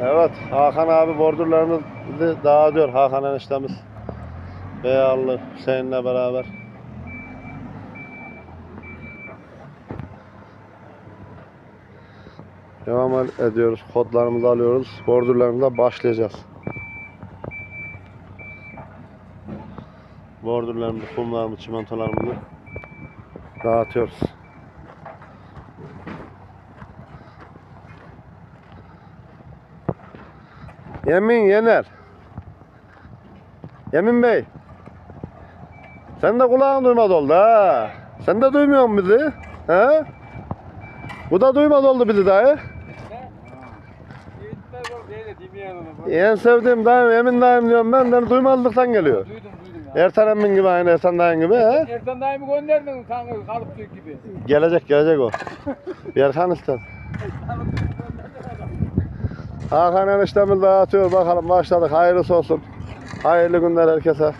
Evet Hakan abi bordurlarını dağıtıyor Hakan eniştemiz. Beyarlı Hüseyin'le beraber. Devam ediyoruz. Kodlarımızı alıyoruz. Bordurlarımıza başlayacağız. Bordurlarımızı, kumlarımızı, çimentolarımızı dağıtıyoruz. Yemin Yener. Yemin Bey. Sen de kulağın duymaz oldu ha. Sen de duymuyor musun bizi? He? Bu da duymaz oldu bizi dayı. En sevdiğim dayım, Emin dayım diyorum ben, beni duymazlıktan geliyor. Duydum duydum ya. Ertan emmin gibi aynı Ertan dayın gibi he? Ertan dayımı gönderdin kanka kalıp gibi. Gelecek gelecek o. Yerkan ister. Hakan eniştemiz dağıtıyor bakalım başladık hayırlısı olsun. Hayırlı günler herkese.